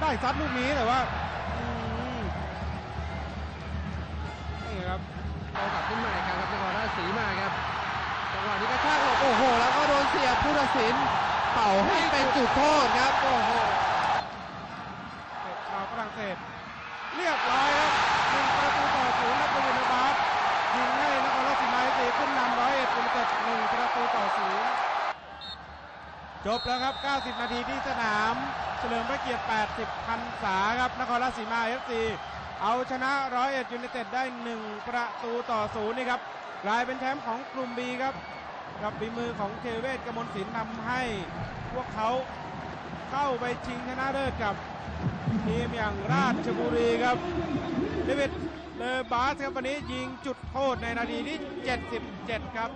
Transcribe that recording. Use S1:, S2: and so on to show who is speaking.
S1: ได้ซัดลูกนี้แต่ว่าอืมนี่ครับ
S2: โตกลับขึ้นมาอีกครั้งครับนครราชสีมาครับจังหวะนี้กระชากหลบโอ้โห แล้วก็โดนเสียบผู้ตัดสิน เป่าให้เป็นจุดโทษครับโอ้โห
S1: เตะชาวฝรั่งเศสเรียบร้อยครับหนึ่งประตูต่อศูนย์และเป็นบาสยิงให้นครราชสีมาตีขึ้นนำร้อยเอ็ดยูไนเต็ดหนึ่งประตูต่อศูนย์ จบแล้วครับ 90 นาทีที่สนาม เฉลิมพระเกียรติ 80 พรรษาครับ นครราชสีมาเอฟซีเอาชนะร้อยเอ็ดยูไนเต็ดได้ 1 ประตูต่อศูนย์นี่ครับกลายเป็นแชมป์ของกลุ่มบีครับ กับฝีมือของเทเวศกมลศิลป์ทำให้พวกเขาเข้าไปชิงชนะเลิศกับทีมอย่างราชบุรีครับเดวิดเลอบาสครับวันนี้ยิงจุดโทษในนาทีที่ 77 ครับ